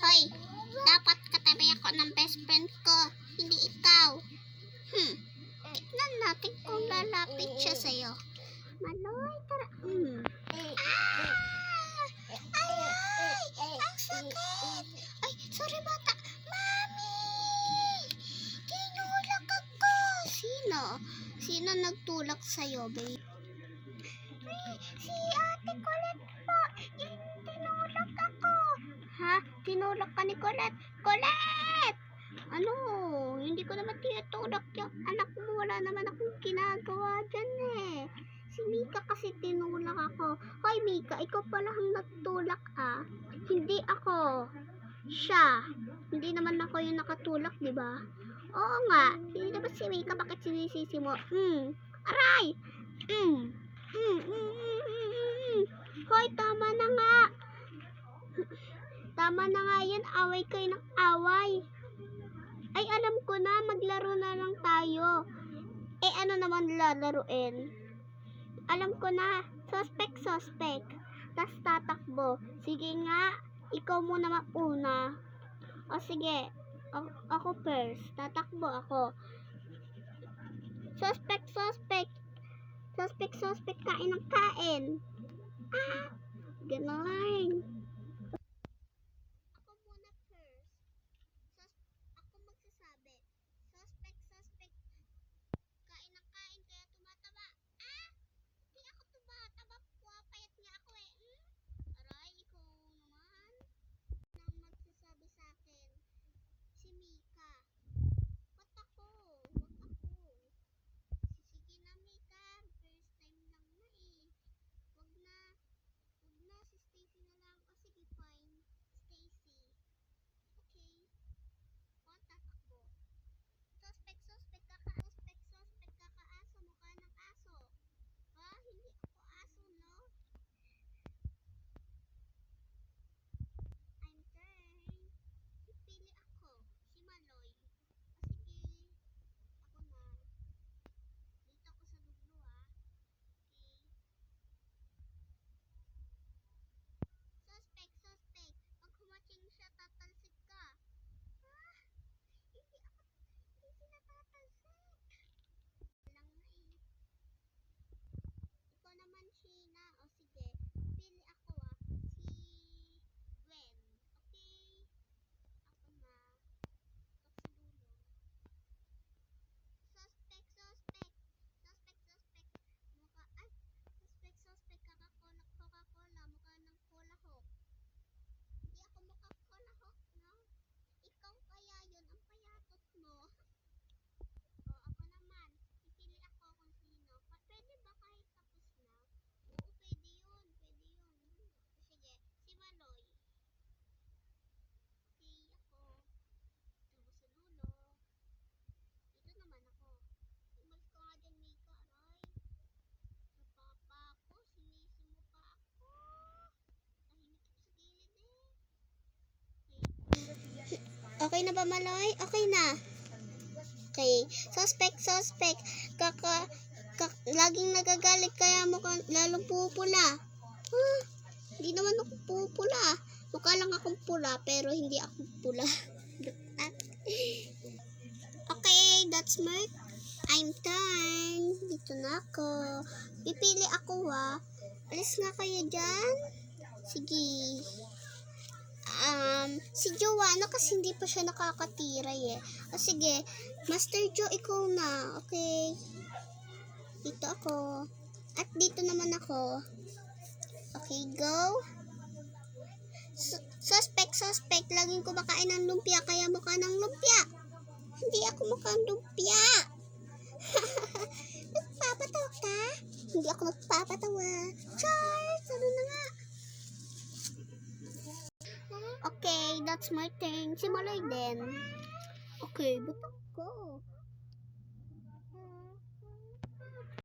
Hoy, dapat katabi ako ng best friend ko, hindi ikaw. Hmm, tignan natin kung lalapit siya sa'yo. Maloy, tara. Hmm. Ah! Ay, ay, ang sakit. Ay, sorry bata. Mami! Tinulak ako. Sino? Sino nagtulak sa'yo, babe? Ay, si ate Colette Ha? Tinulak ka ni Colette? Colette! Ano? Hindi ko naman tinutulak yung anak mo. Wala naman akong ginagawa dyan eh. Si Mika kasi tinulak ako. Hoy Mika, ikaw pala ang nagtulak ah. Hindi ako. Siya. Hindi naman ako yung nakatulak, di ba? Oo nga. Hindi naman si Mika. Bakit sinisisi mo? Hmm. Aray! Hmm. Hmm. Hmm. Hmm. Hmm. Hmm. Hoy, tama na nga. Tama na nga yan. Away kayo ng away. Ay, alam ko na. Maglaro na lang tayo. Eh, ano naman lalaruin? Alam ko na. Suspect, suspect. Tapos tatakbo. Sige nga. Ikaw muna mauna. O sige. A- ako first. Tatakbo ako. Suspect, suspect. Suspect, suspect. Kain ng kain. Ah! Ganon. Ako Okay na ba, Maloy? Okay na. Okay. Suspect, suspect. Kaka, kak, laging nagagalit kaya mukha lalong pupula. Huh? Hindi naman ako pupula. Mukha lang akong pula pero hindi ako pula. Okay, that's my I'm done. Dito na ako. Pipili ako ha. Alis nga kayo dyan. Sige. Um, si Joanna kasi hindi pa siya nakakatira eh. O sige, Master Joe, ikaw na. Okay. Dito ako. At dito naman ako. Okay, go. Su- suspect, suspect. Laging kumakain ng lumpia, kaya mukha ng lumpia. Hindi ako mukhang lumpia. Nagpapatawa ka? Hindi ako nagpapatawa. Charles, ano na nga? Okay, that's my turn. Si Maloy din. Okay, ba't ako?